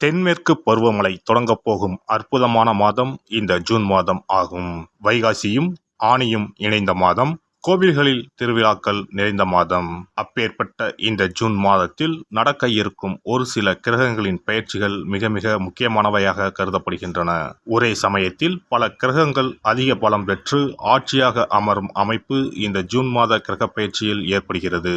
தென்மேற்கு பருவமழை தொடங்கப் போகும் அற்புதமான மாதம் இந்த ஜூன் மாதம் ஆகும். வைகாசியும் ஆணியும் இணைந்த மாதம் கோவில்களில் திருவிழாக்கள் நிறைந்த மாதம். அப்பேற்பட்ட இந்த ஜூன் மாதத்தில் நடக்க இருக்கும் ஒரு சில கிரகங்களின் பயிற்சிகள் மிக மிக முக்கியமானவையாக கருதப்படுகின்றன. ஒரே சமயத்தில் பல கிரகங்கள் அதிக பலம் பெற்று ஆட்சியாக அமரும் அமைப்பு இந்த ஜூன் மாத கிரக பயிற்சியில் ஏற்படுகிறது.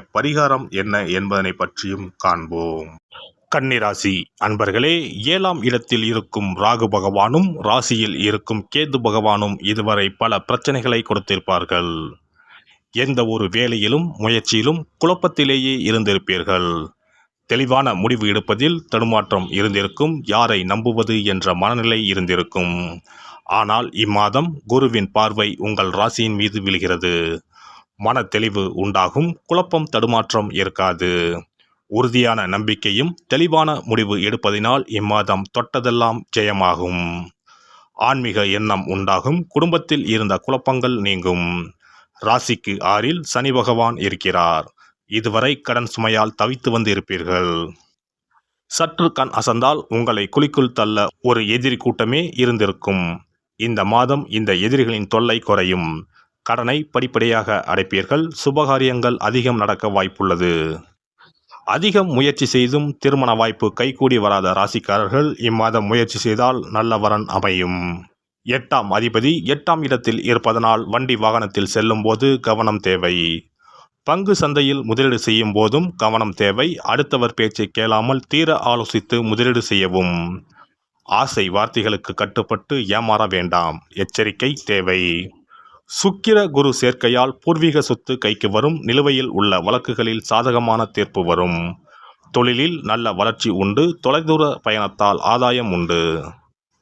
பரிகாரம் என்ன என்பதனை பற்றியும் காண்போம். கன்னிராசி அன்பர்களே ஏழாம் இடத்தில் இருக்கும் ராகு பகவானும் ராசியில் இருக்கும் கேது பகவானும் இதுவரை பல பிரச்சனைகளை கொடுத்திருப்பார்கள். எந்த ஒரு வேலையிலும் முயற்சியிலும் குழப்பத்திலேயே இருந்திருப்பீர்கள். தெளிவான முடிவு எடுப்பதில் தடுமாற்றம் இருந்திருக்கும் யாரை நம்புவது என்ற மனநிலை இருந்திருக்கும். ஆனால் இம்மாதம் குருவின் பார்வை உங்கள் ராசியின் மீது விழுகிறது. மன தெளிவு உண்டாகும் குழப்பம் தடுமாற்றம் இருக்காது. உறுதியான நம்பிக்கையும் தெளிவான முடிவு எடுப்பதினால் இம்மாதம் தொட்டதெல்லாம் ஜெயமாகும். ஆன்மீக எண்ணம் உண்டாகும் குடும்பத்தில் இருந்த குழப்பங்கள் நீங்கும். ராசிக்கு ஆறில் சனி பகவான் இருக்கிறார். இதுவரை கடன் சுமையால் தவித்து வந்து இருப்பீர்கள் சற்று கண் அசந்தால் உங்களை குழிக்குள் தள்ள ஒரு எதிரி கூட்டமே இருந்திருக்கும். இந்த மாதம் இந்த எதிரிகளின் தொல்லை குறையும். கடனை படிப்படியாக அடைப்பீர்கள். சுபகாரியங்கள் அதிகம் நடக்க வாய்ப்புள்ளது. அதிகம் முயற்சி செய்தும் திருமண வாய்ப்பு கைகூடி வராத ராசிக்காரர்கள் இம்மாதம் முயற்சி செய்தால் நல்ல வரன் அமையும். எட்டாம் அதிபதி எட்டாம் இடத்தில் இருப்பதனால் வண்டி வாகனத்தில் செல்லும்போது கவனம் தேவை. பங்கு சந்தையில் முதலீடு செய்யும் போதும் கவனம் தேவை. அடுத்தவர் பேச்சை கேளாமல் தீர ஆலோசித்து முதலீடு செய்யவும். ஆசை வார்த்தைகளுக்கு கட்டுப்பட்டு ஏமாற வேண்டாம். எச்சரிக்கை தேவை. சுக்கிர குரு சேர்க்கையால் பூர்வீக சொத்து கைக்கு வரும் நிலுவையில் உள்ள வழக்குகளில் சாதகமான தீர்ப்பு வரும். தொழிலில் நல்ல வளர்ச்சி உண்டு தொலைதூர பயணத்தால் ஆதாயம் உண்டு.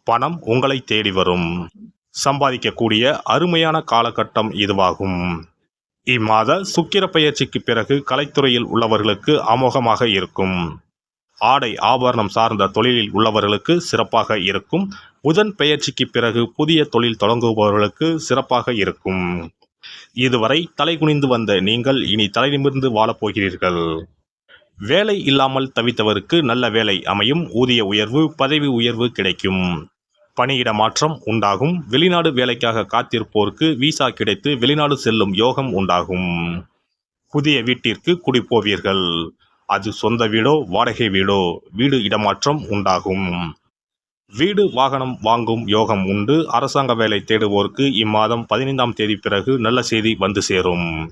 பணம் உங்களை தேடி வரும். சம்பாதிக்கக்கூடிய அருமையான காலகட்டம் இதுவாகும். இம்மாத சுக்கிர பயிற்சிக்கு பிறகு கலைத்துறையில் உள்ளவர்களுக்கு அமோகமாக இருக்கும். ஆடை ஆபரணம் சார்ந்த தொழிலில் உள்ளவர்களுக்கு சிறப்பாக இருக்கும். புதன் பெயர்ச்சிக்கு பிறகு புதிய தொழில் தொடங்குபவர்களுக்கு சிறப்பாக இருக்கும். இதுவரை தலை குனிந்து வந்த நீங்கள் இனி தலை நிமிர்ந்து வாழப்போகிறீர்கள் வேலை இல்லாமல் தவித்தவருக்கு நல்ல வேலை அமையும். ஊதிய உயர்வு பதவி உயர்வு கிடைக்கும். பணியிட மாற்றம் உண்டாகும். வெளிநாடு வேலைக்காக காத்திருப்போருக்கு விசா கிடைத்து வெளிநாடு செல்லும் யோகம் உண்டாகும். புதிய வீட்டிற்கு குடிப்போவீர்கள் அது சொந்த வீடோ வாடகை வீடோ வீடு இடமாற்றம் உண்டாகும். வீடு வாகனம் வாங்கும் யோகம் உண்டு. அரசாங்க வேலை தேடுவோருக்கு இம்மாதம் பதினைந்தாம் தேதி பிறகு நல்ல செய்தி வந்து சேரும்.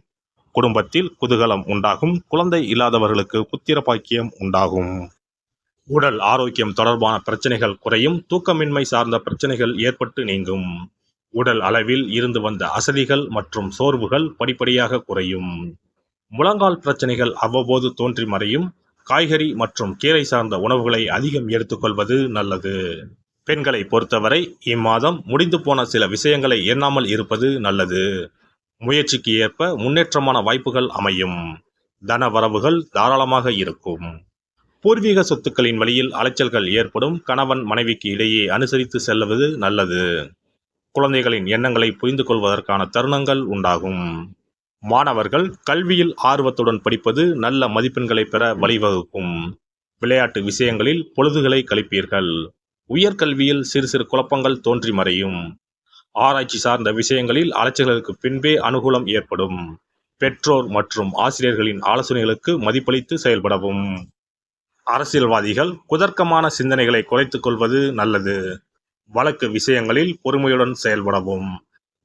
குடும்பத்தில் குதூகலம் உண்டாகும். குழந்தை இல்லாதவர்களுக்கு புத்திர பாக்கியம் உண்டாகும். உடல் ஆரோக்கியம் தொடர்பான பிரச்சனைகள் குறையும். தூக்கமின்மை சார்ந்த பிரச்சனைகள் ஏற்பட்டு நீங்கும். உடல் அளவில் இருந்து வந்த அசதிகள் மற்றும் சோர்வுகள் படிப்படியாக குறையும். முழங்கால் பிரச்சனைகள் அவ்வப்போது தோன்றி மறையும். காய்கறி மற்றும் கீரை சார்ந்த உணவுகளை அதிகம் எடுத்துக்கொள்வது நல்லது. பெண்களை பொறுத்தவரை இம்மாதம் முடிந்து போன சில விஷயங்களை எண்ணாமல் இருப்பது நல்லது. முயற்சிக்கு ஏற்ப முன்னேற்றமான வாய்ப்புகள் அமையும். தன வரவுகள் தாராளமாக இருக்கும். பூர்வீக சொத்துக்களின் வழியில் அலைச்சல்கள் ஏற்படும். கணவன் மனைவிக்கு இடையே அனுசரித்து செல்வது நல்லது. குழந்தைகளின் எண்ணங்களை புரிந்து கொள்வதற்கான தருணங்கள் உண்டாகும். மாணவர்கள் கல்வியில் ஆர்வத்துடன் படிப்பது நல்ல மதிப்பெண்களை பெற வழிவகுக்கும். விளையாட்டு விஷயங்களில் பொழுதுகளை கழிப்பீர்கள். உயர்கல்வியில் சிறு சிறு குழப்பங்கள் தோன்றி மறையும். ஆராய்ச்சி சார்ந்த விஷயங்களில் அலைச்சல்களுக்கு பின்பே அனுகூலம் ஏற்படும். பெற்றோர் மற்றும் ஆசிரியர்களின் ஆலோசனைகளுக்கு மதிப்பளித்து செயல்படவும். அரசியல்வாதிகள் குதர்க்கமான சிந்தனைகளை குறைத்துக் கொள்வது நல்லது. வழக்கு விஷயங்களில் பொறுமையுடன் செயல்படவும்.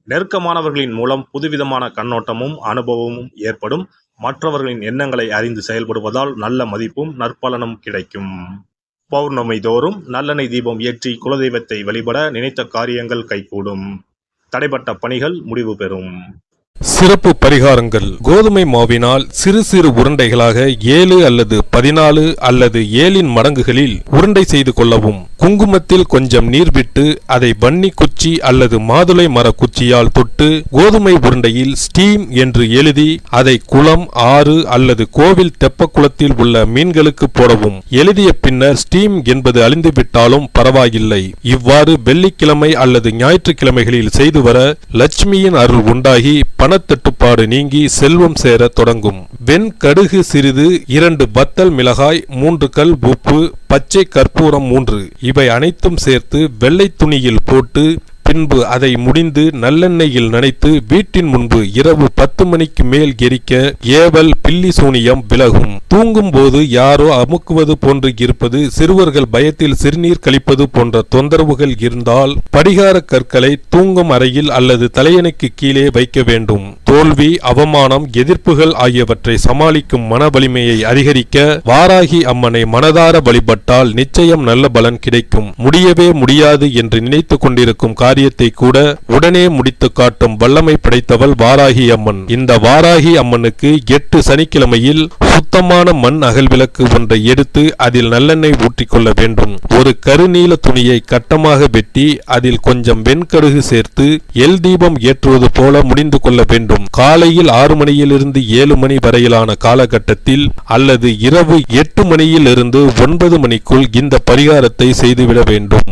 நெருக்கமானவர்களின் மூலம் புதுவிதமான கண்ணோட்டமும் அனுபவமும் ஏற்படும். மற்றவர்களின் எண்ணங்களை அறிந்து செயல்படுவதால் நல்ல மதிப்பும் நற்பலனும் கிடைக்கும். பௌர்ணமி தோறும் நல்லெண்ணெய் தீபம் ஏற்றி குலதெய்வத்தை வழிபட நினைத்த காரியங்கள் கைகூடும். தடைப்பட்ட பணிகள் முடிவு பெறும். சிறப்பு பரிகாரங்கள். கோதுமை மாவினால் சிறு சிறு உருண்டைகளாக ஏழு அல்லது பதினாலு அல்லது ஏழின் மடங்குகளில் உருண்டை செய்து கொள்ளவும். குங்குமத்தில் கொஞ்சம் நீர் விட்டு அதை வன்னி குச்சி அல்லது மாதுளை மர குச்சியால் தொட்டு கோதுமை உருண்டையில் ஸ்டீம் என்று எழுதி அதை குளம் ஆறு அல்லது கோவில் தெப்பக்குளத்தில் உள்ள மீன்களுக்கு போடவும். எழுதிய பின்னர் ஸ்டீம் என்பது அழிந்துவிட்டாலும் பரவாயில்லை. இவ்வாறு வெள்ளிக்கிழமை அல்லது ஞாயிற்றுக்கிழமைகளில் செய்து வர லட்சுமியின் அருள் உண்டாகி பணத்தட்டுப்பாடு நீங்கி செல்வம் சேர தொடங்கும். வெண் கடுகு சிறிது இரண்டு பத்தல் மிளகாய் மூன்று கல் உப்பு பச்சை கற்பூரம் மூன்று. இவை அனைத்தும் சேர்த்து வெள்ளை துணியில் போட்டு பின்பு அதை முடிந்து நல்லெண்ணெயில் நனைத்து வீட்டின் முன்பு இரவு பத்து மணிக்கு மேல் எரிக்க ஏவல் பில்லி சூனியம் விலகும். தூங்கும் போது யாரோ அமுக்குவது போன்று இருப்பது சிறுவர்கள் பயத்தில் சிறுநீர் கழிப்பது போன்ற தொந்தரவுகள் இருந்தால் படிகார கற்களை தூங்கும் அறையில் அல்லது தலையணைக்கு கீழே வைக்க வேண்டும். தோல்வி அவமானம் எதிர்ப்புகள் ஆகியவற்றை சமாளிக்கும் மன வலிமையை அதிகரிக்க வாராகி அம்மனை மனதார வழிபட்டால் நிச்சயம் நல்ல பலன் கிடைக்கும். முடியவே முடியாது என்று நினைத்து கொண்டிருக்கும் காரியத்தை கூட உடனே முடித்து காட்டும் வல்லமை படைத்தவள் வாராகி அம்மன். இந்த வாராகி அம்மனுக்கு எட்டு சனிக்கிழமையில் சுத்தமான மண் அகல் விளக்கு ஒன்றை எடுத்து அதில் நல்லெண்ணெய் ஊற்றிக்கொள்ள வேண்டும். ஒரு கருநீல துணியை கட்டமாக வெட்டி அதில் கொஞ்சம் வெண்கடுகு சேர்த்து எல் தீபம் ஏற்றுவது போல முடிந்து கொள்ள வேண்டும். காலையில் ஆறு மணியிலிருந்து ஏழு மணி வரையிலான காலகட்டத்தில் அல்லது இரவு எட்டு மணியிலிருந்து ஒன்பது மணிக்குள் இந்த பரிகாரத்தை செய்துவிட வேண்டும்.